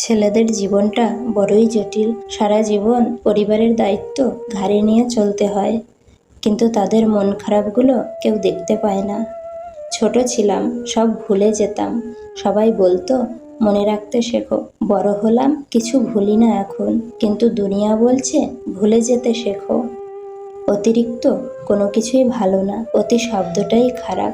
ছেলেদের জীবনটা বড়ই জটিল। সারা জীবন পরিবারের দায়িত্ব ঘাড়ে নিয়ে চলতে হয়, কিন্তু তাদের মন খারাপগুলো কেউ দেখতে পায় না। ছোট ছিলাম, সব ভুলে যেতাম। সবাই বলতো, মনে রাখতে শেখো, বড় হলাম, কিছু ভুলি না এখন, কিন্তু দুনিয়া বলছে, ভুলে যেতে শেখো। অতিরিক্ত কোনো কিছুই ভালো না, অতি শব্দটাই খারাপ।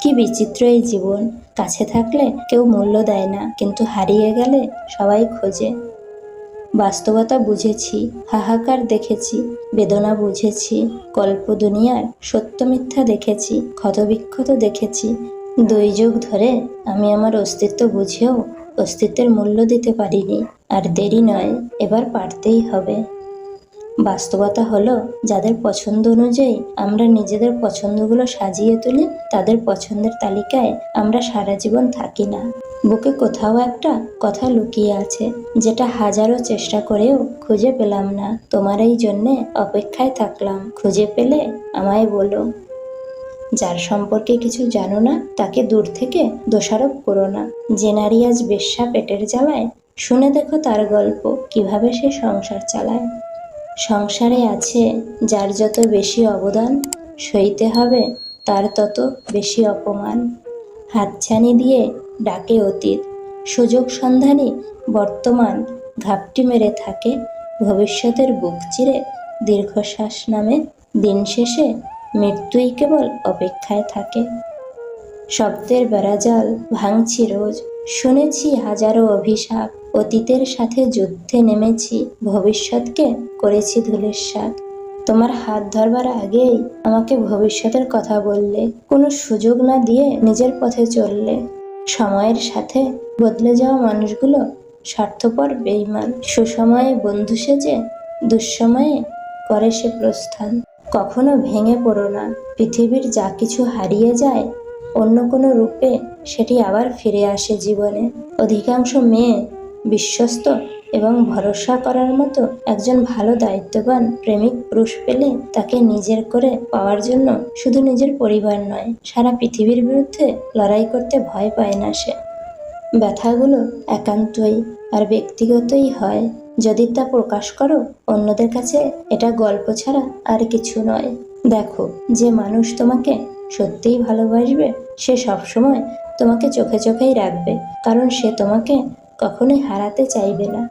কি বিচিত্র এই জীবন। কাছে থাকলে কেউ মূল্য দেয় না, কিন্তু হারিয়ে গেলে সবাই খোঁজে। বাস্তবতা বুঝেছি, হাহাকার দেখেছি, বেদনা বুঝেছি, গল্প দুনিয়ার সত্য মিথ্যা দেখেছি, ক্ষতবিক্ষত দেখেছি। দুই যুগ ধরে আমি আমার অস্তিত্ব বুঝেও অস্তিত্বের মূল্য দিতে পারিনি। আর দেরি নয়, এবার পারতেই হবে। বাস্তবতা হলো, যাদের পছন্দ অনুযায়ী আমরা নিজেদের পছন্দগুলো সাজিয়ে তুলি, তাদের পছন্দের তালিকায় আমরা সারা জীবন থাকি না। বুকে কোথাও একটা কথা লুকিয়ে আছে, যেটা হাজারো চেষ্টা করেও খুঁজে পেলাম না। তোমার এই জন্যে অপেক্ষায় থাকলাম, খুঁজে পেলে আমায় বলো। যার সম্পর্কে কিছু জানো না, তাকে দূর থেকে দোষারোপ করো না। যে নারী আজ বেশ্যা পেটের জ্বালায়, শুনে দেখো তার গল্প, কীভাবে সে সংসার চালায়। সংসারে আছে যার যত বেশি অবদান সইতে হবে, তার তত বেশি অপমান। হাতছানি দিয়ে ডাকে অতীত। সুযোগ সন্ধানী বর্তমান ঘাপটি মেরে থাকে ভবিষ্যতের বুক চিরে দীর্ঘশ্বাস নামে দিন শেষে মৃত্যুই কেবল অপেক্ষায় থাকে। শব্দের বেড়াজাল ভাঙছি রোজ, শুনেছি হাজারো অভিশাপ। অতীতের সাথে যুদ্ধে নেমেছি, ভবিষ্যৎকে করেছি ধূলিসাৎ তোমার হাত ধরবার আগেই আমাকে ভবিষ্যতের কথা বললে, কোনো সুযোগ না দিয়ে নিজের পথে চললে। সময়ের সাথে বদলে যাওয়া মানুষগুলো স্বার্থপর বেইমান সুসময়ে বন্ধু সেজে, দুঃসময়ে করে সে প্রস্থান। কখনো ভেঙে পড়ো না, পৃথিবীর যা কিছু হারিয়ে যায়, অন্য কোনো রূপে সেটি আবার ফিরে আসে জীবনে। অধিকাংশ মেয়ে বিশ্বস্ত এবং ভরসা করার মতো একজন ভালো দায়িত্ববান প্রেমিক পুরুষ পেলে তাকে নিজের করে পাওয়ার জন্য শুধু নিজের পরিবার নয়, সারা পৃথিবীর বিরুদ্ধে লড়াই করতে ভয় পায় না সে। ব্যথাগুলো একান্তই আর ব্যক্তিগতই হয়। যদি তা প্রকাশ করো, অন্যদের কাছে এটা গল্প ছাড়া আর কিছু নয়। দেখো, যে মানুষ তোমাকে সত্যিই ভালোবাসবে, সে সবসময় তোমাকে চোখে চোখেই রাখবে, কারণ সে তোমাকে কখনোই হারাতে চাইবে না।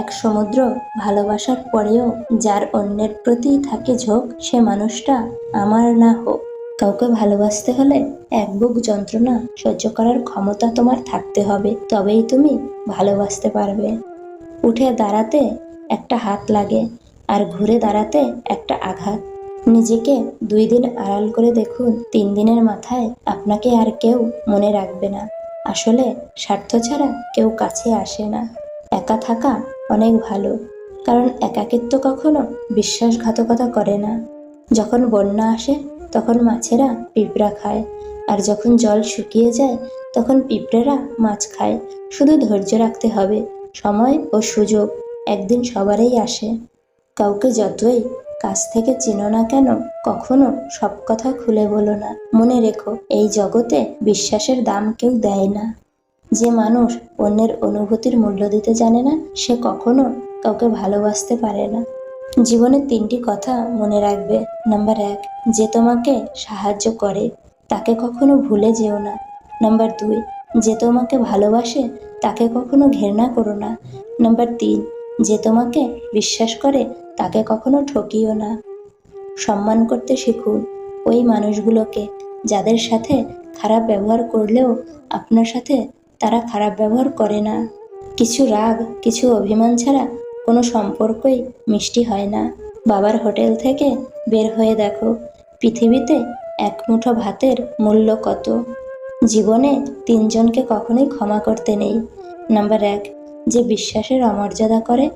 এক সমুদ্র ভালোবাসার পরেও যার অন্যের প্রতি থাকে ঝোঁক, সে মানুষটা আমার না হোক। কাউকে ভালোবাসতে হলে এক বুক যন্ত্রণা সহ্য করার ক্ষমতা তোমার থাকতে হবে, তবেই তুমি ভালোবাসতে পারবে। উঠে দাঁড়াতে একটা হাত লাগে, আর ঘুরে দাঁড়াতে একটা আঘাত। নিজেকে দুই দিন আড়াল করে দেখুন, তিন দিনের মাথায় আপনাকে আর কেউ মনে রাখবে না। আসলে স্বার্থ ছাড়া কেউ কাছে আসে না। একা থাকা অনেক ভালো, কারণ একাকিত্ব কখনো বিশ্বাসঘাতকতা করে না। যখন বন্যা আসে, তখন মাছেরা পিঁপড়া খায়, আর যখন জল শুকিয়ে যায়, তখন পিঁপড়েরা মাছ খায়। শুধু ধৈর্য রাখতে হবে, সময় ও সুযোগ একদিন সবারই আসে। কাউকে যতই কাছ থেকে চিনো না কেন? কখনো সব কথা খুলে বলো না। মনে রেখো, এই জগতে বিশ্বাসের দাম কেউ দেয় না। যে মানুষ অন্যের অনুভূতির মূল্য দিতে জানে না, সে কখনো কাউকে ভালোবাসতে পারে না। জীবনের তিনটি কথা মনে রাখবে। নাম্বার এক, যে তোমাকে সাহায্য করে, তাকে কখনো ভুলে যেও না। নাম্বার দুই, যে তোমাকে ভালোবাসে, তাকে কখনো ঘৃণা করো না। নাম্বার তিন যে তোমাকে বিশ্বাস করে, তাকে কখনো ঠকিও না। সম্মান করতে শিখুন। ওই মানুষগুলোকে যাদের সাথে খারাপ ব্যবহার করলেও আপনার সাথে তারা খারাপ ব্যবহার করে না। কিছু রাগ, কিছু অভিমান ছাড়া কোনো সম্পর্কই মিষ্টি হয় না। বাবার হোটেল থেকে বের হয়ে দেখো, পৃথিবীতে এক মুঠো ভাতের মূল্য কত? জীবনে তিনজনকে কখনোই ক্ষমা করতে নেই। নাম্বার এক যে বিশ্বাসের অমর্যাদা করে।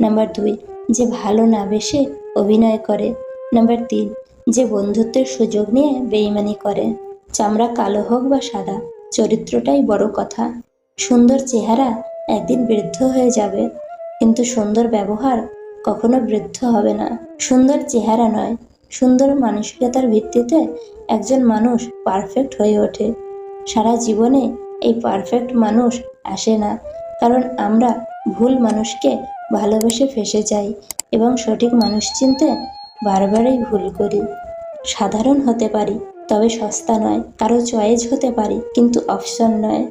নাম্বার দুই, যে ভালো না বেশে অভিনয় করে। নাম্বার তিন, যে বন্ধুত্বের সুযোগ নিয়ে বেইমানি করে। চামড়া কালো হোক বা সাদা, চরিত্রটাই বড় কথা। সুন্দর চেহারা একদিন বৃদ্ধ হয়ে যাবে, কিন্তু সুন্দর ব্যবহার কখনো বৃদ্ধ হবে না। সুন্দর চেহারা নয়, সুন্দর মানসিকতার ভিত্তিতে একজন মানুষ পারফেক্ট হয়ে ওঠে। সারা জীবনে এই পারফেক্ট মানুষ আসে না। কারণ আমরা ভুল মানুষকে ভালোবেসে ফেসে যাই এবং সঠিক মানুষ চিনতে বারবারই ভুল করি। সাধারণ হতে পারি, তবে সস্তা নয়, কারও চয়েজ হতে পারি, কিন্তু অপশন নয়।